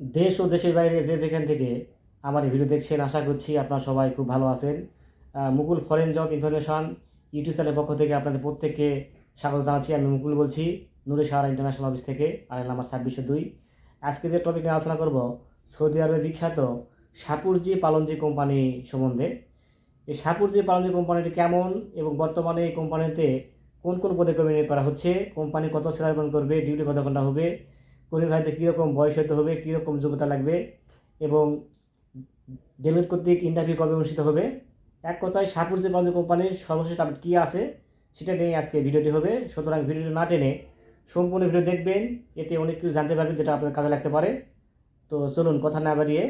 দেশ ও দেশের বাইরে যে যেখান থেকে আমার এই ভিডিও দেখছেন, আশা করছি আপনারা সবাই খুব ভালো আছেন। Mukul foreign job information YouTube চ্যানেলের পক্ষ থেকে আপনাদের প্রত্যেককে স্বাগত জানাচ্ছি। আমি মুকুল বলছি, নুরে সাহারা ইন্টারন্যাশনাল অফিস থেকে, আর নাম্বার ছাব্বিশশো দুই। আজকে যে টপিক নিয়ে আলোচনা করব, সৌদি আরবের বিখ্যাত সাপুরজি পালনজি কোম্পানি সম্বন্ধে। এই সাপুরজি পালনজি কোম্পানিটি কেমন এবং বর্তমানে এই কোম্পানিতে কোন কোন পদে নিয়োগ করা হচ্ছে, কোম্পানি কত স্যালারি করবে, ডিউটি কত ঘণ্টা হবে কর্মী ভাইদের কীরকম বয়স হতে হবে, কীরকম যোগ্যতা লাগবে এবং ডেলিট কর্তৃক ইন্টারভিউ কবে অনুষ্ঠিত হবে? এক কথায় সাপুর যে কোম্পানির সর্বশেষ আপডেট কী আছে সেটা নিয়ে আজকে ভিডিওটি হবে। সুতরাং ভিডিওটি না টেনে সম্পূর্ণ ভিডিও দেখবেন, এতে অনেক কিছু জানতে পারবেন যেটা আপনার কাজে লাগতে পারে। তো চলুন কথা না বাড়িয়ে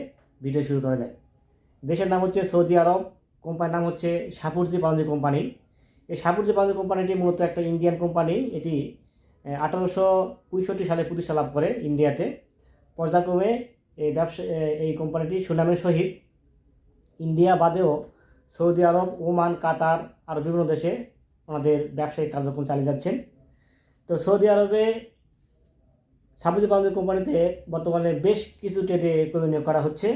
ভিডিও শুরু করা যায় দেশের নাম হচ্ছে সৌদি আরব, কোম্পানির নাম হচ্ছে সাপুরজি পালনজি কোম্পানি। এই সাপুরজি পালনজি কোম্পানিটি মূলত একটা ইন্ডিয়ান কোম্পানি। এটি আঠারোশো পঁয়ষট্টি সালে প্রতিষ্ঠা লাভ করে ইন্ডিয়াতে। পর্যায়ক্রমে এই ব্যবসা এই কোম্পানিটি সুনামের সহিত ইন্ডিয়া বাদেও সৌদি আরব, ওমান, কাতার আরও বিভিন্ন দেশে ওনাদের ব্যবসায়িক কার্যক্রম চালিয়ে যাচ্ছেন। তো সৌদি আরবে সাবুজি পালনজি কোম্পানিতে বর্তমানে বেশ কিছু ট্রেডে কর্মী নিয়োগ করা হচ্ছে।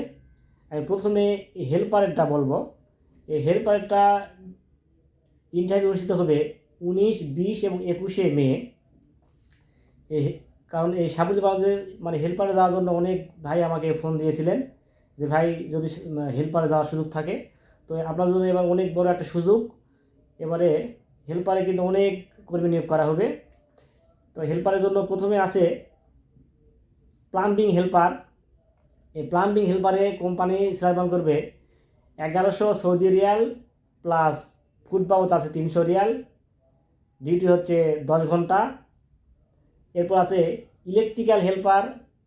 আমি প্রথমে এই হেল্পারেরটা বলব। এই হেল্পারেরটা ইন্টারভিউ অনুষ্ঠিত হবে উনিশ, বিশ এবং একুশে মে। এই কারণ এই সাবুজি পালনদের মানে হেল্পারে যাওয়ার জন্য অনেক ভাই আমাকে ফোন দিয়েছিলেন যে, ভাই, যদি হেল্পারে যাওয়ার সুযোগ থাকে, তো আপনার জন্য এবার অনেক বড় একটা সুযোগ। এবারে হেল্পারে কিন্তু অনেক কর্মী নিয়োগ করা হবে। তো হেল্পারের জন্য প্রথমে আছে প্লাম্বিং হেল্পার এই প্লাম্বিং হেল্পারে কোম্পানি স্যালারি করবে এগারোশো সৌদি রিয়াল প্লাস ফুড বাবদ আছে তিনশো রিয়াল। ডিউটি হচ্ছে দশ ঘণ্টা। এরপর আছে ইলেকট্রিক্যাল হেল্পার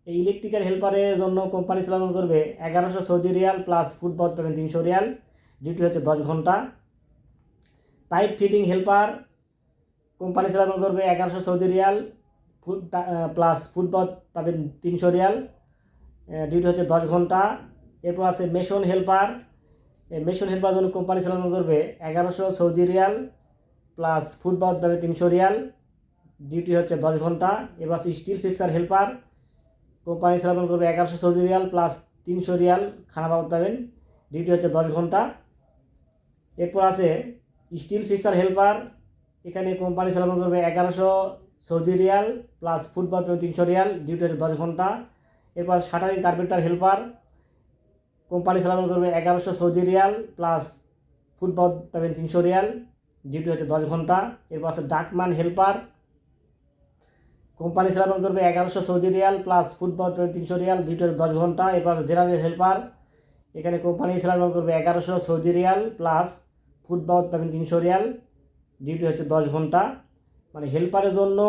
এই ইলেকট্রিক্যাল হেল্পারের জন্য কোম্পানি স্যালারি করবে এগারোশো সৌদি রিয়াল প্লাস ফুড বাবদ পাবেন তিনশো রিয়াল। ডিউটি হচ্ছে দশ ঘণ্টা। Pipe fitting helper company salary করবে এগারোশো Saudi Real. Food plus food bill পাবেন তিনশো রিয়াল। ডিউটি হচ্ছে দশ ঘণ্টা। এরপর আছে মেশন হেল্পার মেশন হেল্পার জন্য কোম্পানি চালানো করবে এগারোশো সৌদি রিয়াল প্লাস ফুটবল পাবে তিনশো রিয়াল। ডিউটি হচ্ছে দশ ঘণ্টা, এবার steel fixer helper company salary করবে এগারোশো সৌদি রিয়াল প্লাস তিনশো রিয়াল খানা বাবদ পাবেন। ডিউটি হচ্ছে দশ ঘণ্টা। এরপর আছে স্টিল ফিক্সার হেল্পার এখানে কোম্পানি স্যালারি করবে এগারোশো Saudi Real plus football payment তিনশো রিয়াল ডিউটি হচ্ছে দশ ঘণ্টা। এরপর shuttering carpenter helper company salary করবে এগারোশো Saudi Real plus football payment তিনশো রিয়াল ডিউটি হচ্ছে দশ ঘণ্টা। এরপর আছে ডাকম্যান হেল্পার কোম্পানি স্যালারি করবে এগারোশো সৌদি রিয়াল প্লাস ফুটবল তিনশো রিয়াল ডিউটি দশ ঘণ্টা। এরপর জেনারেল হেল্পার এখানে কোম্পানি স্যালারি করবে এগারোশো Saudi Real plus football payment তিনশো রিয়াল ডিউটি হচ্ছে দশ ঘণ্টা। মানে হেল্পারের জন্য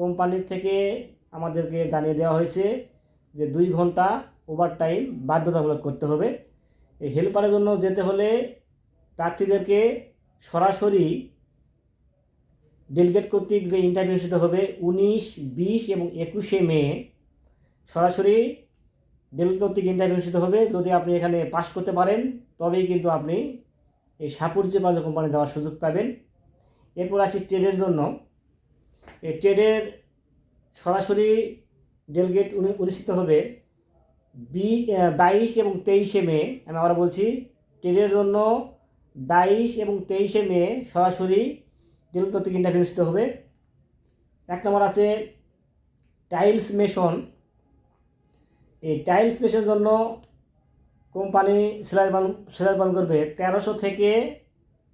কোম্পানির থেকে আমাদেরকে জানিয়ে দেওয়া হয়েছে যে দুই ঘণ্টা ওভার টাইম বাধ্যতামূলক করতে হবে। এই হেল্পারের জন্য যেতে হলে প্রার্থীদেরকে সরাসরি ডেলিগেট কর্তৃক যে ইন্টারভিউ অনুষ্ঠিত হবে উনিশ, বিশ এবং একুশে মে, সরাসরি ডেলিগেট কর্তৃক ইন্টারভিউ অনুষ্ঠিত হবে। যদি আপনি এখানে পাশ করতে পারেন, তবেই কিন্তু আপনি এই সাপুরজি বাজার কোম্পানি যাওয়ার সুযোগ পাবেন। এরপর আসি ট্রেডের জন্য। এই ট্রেডের সরাসরি ডেলগেট অনুষ্ঠিত হবে বি বাইশ এবং তেইশে মে। আমি আবার বলছি ট্রেডের জন্য বাইশ এবং তেইশে মে সরাসরি ডেল কর্তৃক ইন্টারভিউ অনুষ্ঠিত হবে। এক নম্বর আছে টাইলস মেশন এই টাইলস মেশনের জন্য কোম্পানি সেলাই বান সেলাই বান করবে তেরোশো থেকে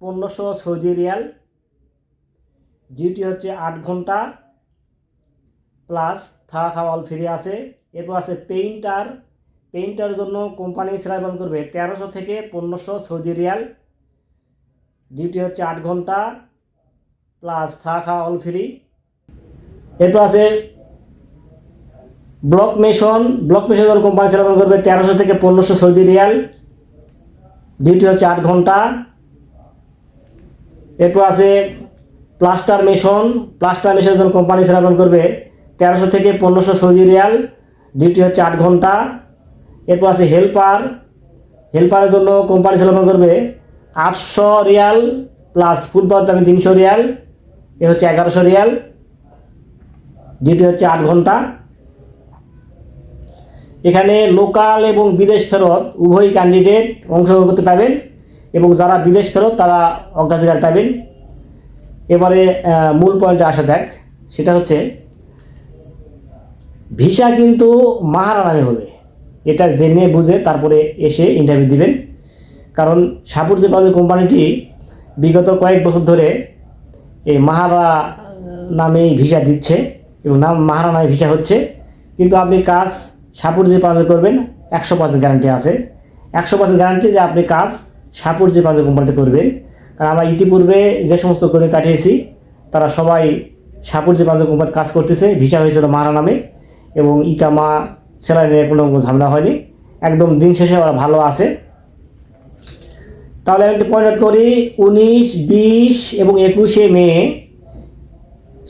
পনেরোশো সৌদি রিয়াল। ডিউটি হচ্ছে আট ঘণ্টা। প্লাস থাকা খাওয়া অল ফ্রি আছে। এরপর আছে পেইন্টার পেইন্টার জন্য কোম্পানি সেলাই বন্ধ করবে তেরোশো থেকে পনেরোশো সৌদি রিয়াল। ডিউটি হচ্ছে আট ঘণ্টা। প্লাস থাকা অল ফ্রি এরপর আছে ব্লক মেশন ব্লক মেশন জন্য কোম্পানি সেলাই করবে তেরোশো থেকে পনেরোশো সৌদি রিয়াল। ডিউটি হচ্ছে আট ঘণ্টা। এরপর আছে প্লাস্টার মেশন প্লাস্টার মেশনের জন্য কোম্পানি সেলাবন করবে তেরোশো থেকে পনেরোশো সৌদি রিয়াল। ডিউটি হচ্ছে আট ঘণ্টা। এরপর আছে হেল্পার হেল্পারের জন্য কোম্পানি সেলাবন করবে আটশো রিয়াল প্লাস ফুটবল পাবেন তিনশো রিয়াল। এ হচ্ছে এগারোশো রিয়াল ডিউটি হচ্ছে আট ঘণ্টা। এখানে লোকাল এবং বিদেশ ফেরত উভয় ক্যান্ডিডেট অংশগ্রহণ করতে পারবেন এবং যারা বিদেশ ফেরত, তারা অগ্রাধিকার পাবেন। এবারে মূল পয়েন্টে আসা যাক, সেটা হচ্ছে ভিসা কিন্তু মাহারা নামে হবে। এটা জেনে বুঝে তারপরে এসে ইন্টারভিউ দিবেন। কারণ সাপুর যে কোম্পানিটি বিগত কয়েক বছর ধরে এই মাহারা নামেই ভিসা দিচ্ছে এবং নাম মাহারা নামে ভিসা হচ্ছে। কিন্তু আপনি কাজ সাপুর যে পাঞ্জে করবেন, একশো পার্সেন্ট গ্যারান্টি আছে। একশো পার্সেন্ট গ্যারান্টি যে আপনি কাজ সাপুর যে কোম্পানিতে করবেন। কারণ আমরা ইতিপূর্বে যে সমস্ত কর্মী পাঠিয়েছি, তারা সবাই সাপুর যে পাঞ্জে কোম্পানিতে কাজ করতেছে, ভিসা হয়েছিল মাহারা নামে এবং ইকামা স্যালারি নিয়ে কোনো ঝামেলা হয়নি। একদম দিন শেষে ওরা ভালো আছে। তাহলে আমি একটু পয়েন্ট আউট করি, উনিশ, বিশ এবং একুশে মে।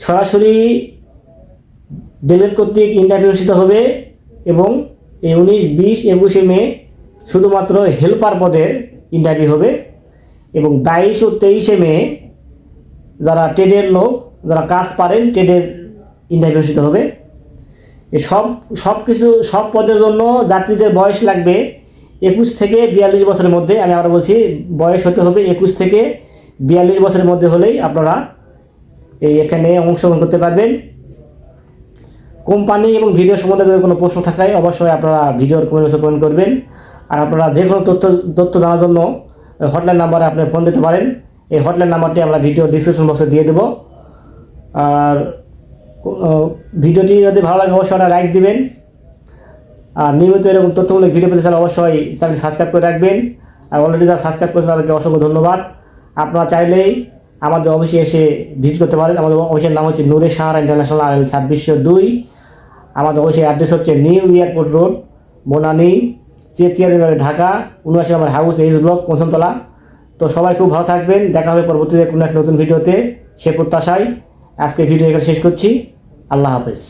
সরাসরি ডেলের কর্তৃক ইন্টারভিউ অনুষ্ঠিত হবে এবং এই উনিশ, বিশ, একুশে মে শুধুমাত্র হেল্পার পদের ইন্টারভিউ হবে এবং বাইশ ও তেইশে মে যারা ট্রেডের লোক, যারা কাজ পারেন ট্রেডের ইন্টারভিউ অনুষ্ঠিত হবে। সব সব কিছু সব পদের জন্য যাত্রীদের বয়স লাগবে একুশ থেকে বিয়াল্লিশ বছরের মধ্যে, আমি আবার বলছি, বয়স হতে হবে একুশ থেকে বিয়াল্লিশ বছরের মধ্যে হলেই আপনারা এই এখানে অংশগ্রহণ করতে পারবেন। কোম্পানি এবং ভিডিও সম্বন্ধে যদি কোনো প্রশ্ন থাকায় অবশ্যই আপনারা ভিডিওর কমেন্ট কমেন্ট করবেন। আর আপনারা যে কোনো তথ্য তথ্য জানার জন্য হটলাইন নাম্বারে আপনি ফোন দিতে পারেন। এই হটলাইন নাম্বারটি আমরা ভিডিও ডিসক্রিপশন বক্সে দিয়ে দেবো। আর ভিডিওটি যদি ভালো লাগে, অবশ্যই লাইক দিবেন। আর নিয়মিত এরকম তথ্যমূলক ভিডিও পেতে চাইলে অবশ্যই চ্যানেল সাবস্ক্রাইব করে রাখবেন। আর অলরেডি যারা সাবস্ক্রাইব করেছেন, তাদেরকে অসংখ্য ধন্যবাদ। আপনারা চাইলেই আমাদের অফিসে এসে ভিজিট করতে পারেন। আমাদের অফিসের নাম হচ্ছে নূরে সাহারা ইন্টারন্যাশনাল আইএল ছাব্বিশশো দুই। আমাদের অফিসের অ্যাড্রেস হচ্ছে নিউ এয়ারপোর্ট রোড বনানী চেচিয়ার ঢাকা, উনআশি নম্বর হাউস এইচ ব্লক পঞ্চমতলা তো সবাই খুব ভালো থাকবেন। দেখা হবে পরবর্তীতে কোনো এক নতুন ভিডিওতে সে প্রত্যাশায় আজকে ভিডিও এখানে শেষ করছি। আল্লাহ হাফেজ।